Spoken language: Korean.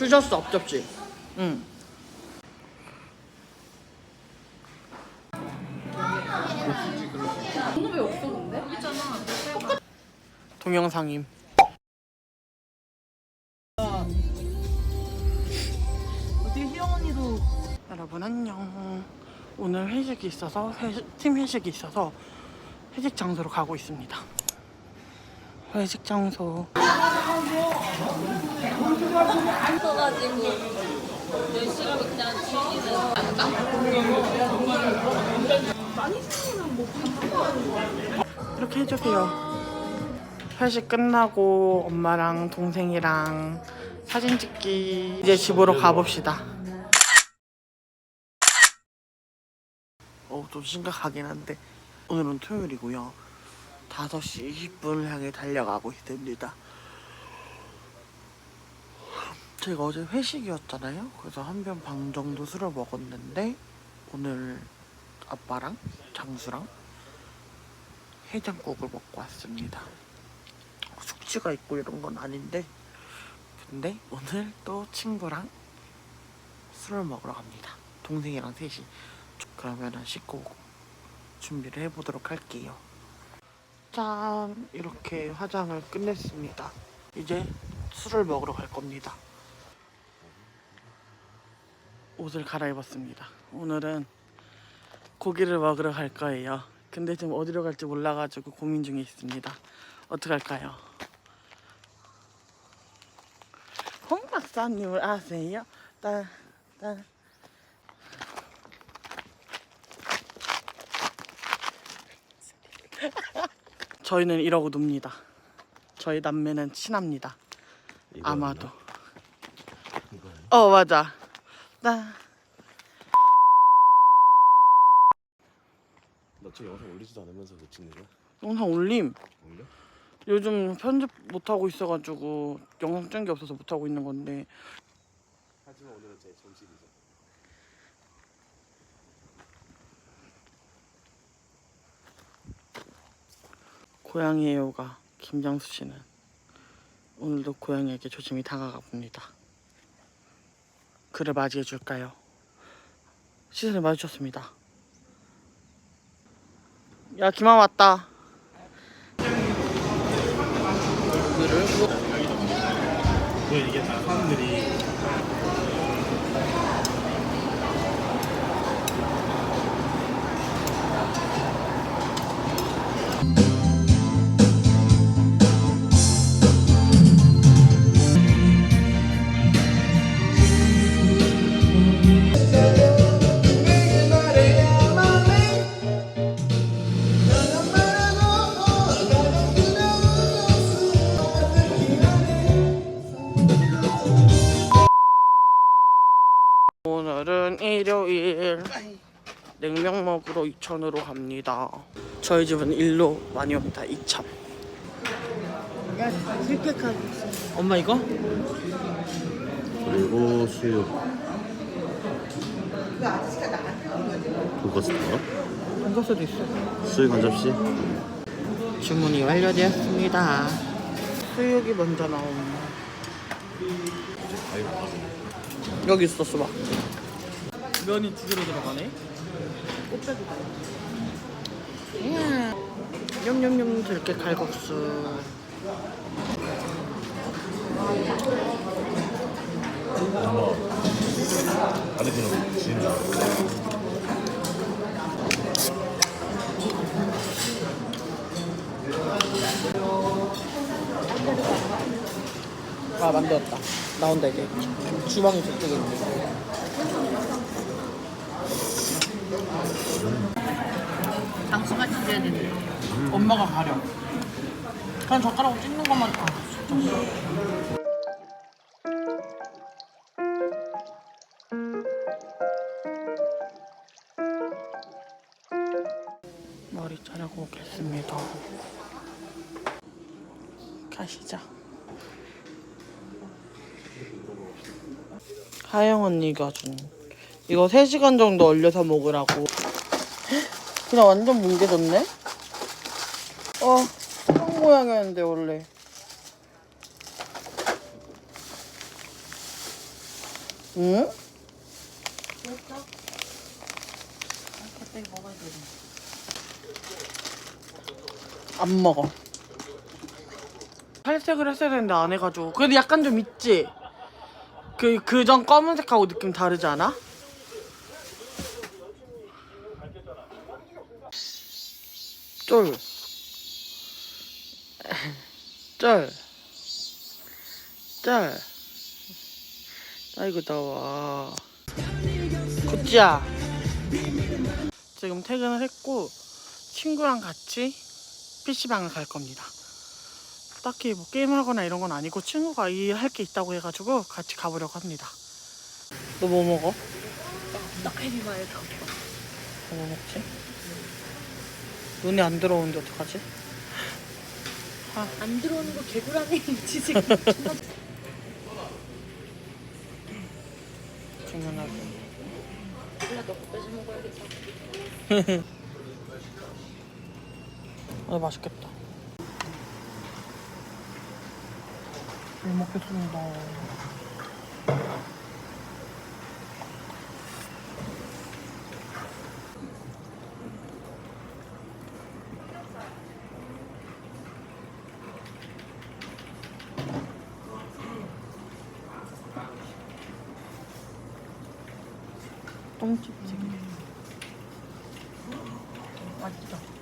주셨어 앞접시. 응. 동영상임. 어떻게 희영 언니도 여러분 안녕. 오늘 회식이 있어서 회식, 팀 회식이 있어서 회식 장소로 가고 있습니다. 회식 장소. 그냥 즐기는 이렇게 해주세요. 회식 끝나고 엄마랑 동생이랑 사진 찍기 이제 집으로 가봅시다. 어, 좀 심각하긴 한데 오늘은 토요일이고요. 5시 20분을 향해 달려가고 있습니다. 제가 어제 회식이었잖아요. 그래서 한 병 반 정도 술을 먹었는데 오늘 아빠랑 장수랑 해장국을 먹고 왔습니다. 숙취가 있고 이런 건 아닌데 근데 오늘 또 친구랑 술을 먹으러 갑니다. 동생이랑 셋이 그러면은 씻고 준비를 해보도록 할게요. 짠 이렇게 화장을 끝냈습니다. 이제 술을 먹으러 갈 겁니다. 옷을 갈아입었습니다. 오늘은 고기를 먹으러 갈 거예요. 근데 지금 어디로 갈지 몰라가지고 고민 중에 있습니다. 어떡할까요? 홍 박사님을 아세요? 따, 따. 저희는 이러고 놉니다. 저희 남매는 친합니다. 아마도. 어 맞아. 나 너저 영상 올리지도 않으면서 왜 찍는 거야? 영상 올림. 올려? 요즘 편집 못 하고 있어가지고 영상 찍은 게 없어서 못 하고 있는 건데 하지만 오늘은 제 점심이죠. 고양이의 요가 김장수 씨는 오늘도 고양이에게 조심히 다가가 봅니다. 그를 맞이해 줄까요? 시선을 마주쳤습니다. 야 김아 왔다. 왜 이게 다 사람들이 냉면 먹으러 이천으로 갑니다. 저희 집은 일로 많이 옵니다. 이천. 야, 엄마 이거? 그리고 수육. 돈가스 더? 돈가스도 있어. 수육 한 접시. 주문이 완료되었습니다. 수육이 먼저 나옵니다. 여기 있었어 봐. 면이 두 개로 들어가네. 꽃배도 이야. 냠냠냠 들깨 칼국수. 안에 그는 지인 줄 알았어. 아 만들었다. 나온다 이제. 주방이 저쪽에 있네. 장수가 지져야 되는데 엄마가 가려. 그냥 젓가락으로 찍는 것만. 아, 진짜. 머리 자르고 오겠습니다. 가시죠. 하영 언니가 준 이거 3시간 정도 얼려서 먹으라고. 그냥 완전 뭉개졌네? 어, 한 모양이었는데 원래. 응? 갑자기 먹어야 돼. 안 먹어. 탈색을 했어야 되는데 안 해가지고. 그래도 약간 좀 있지? 그, 그전 검은색하고 느낌 다르지 않아? 쫄. 쩔. 쩔. 아이고, 나와. 굿자. 지금 퇴근을 했고, 친구랑 같이 PC방을 갈 겁니다. 딱히 뭐 게임하거나 이런 건 아니고 친구가 일할 게 있다고 해가지고 같이 가보려고 합니다. 너 뭐 먹어? 떡갈비 말고. 뭐 먹지? 눈에 안 들어오는데 어떡하지? 안 들어오는 거 개구라니 미치지. 당연하게. 몰라 너 빼서 먹어야겠다. 아 맛있겠다. 잘 먹겠습니다. 똥집찌개. 맛있죠?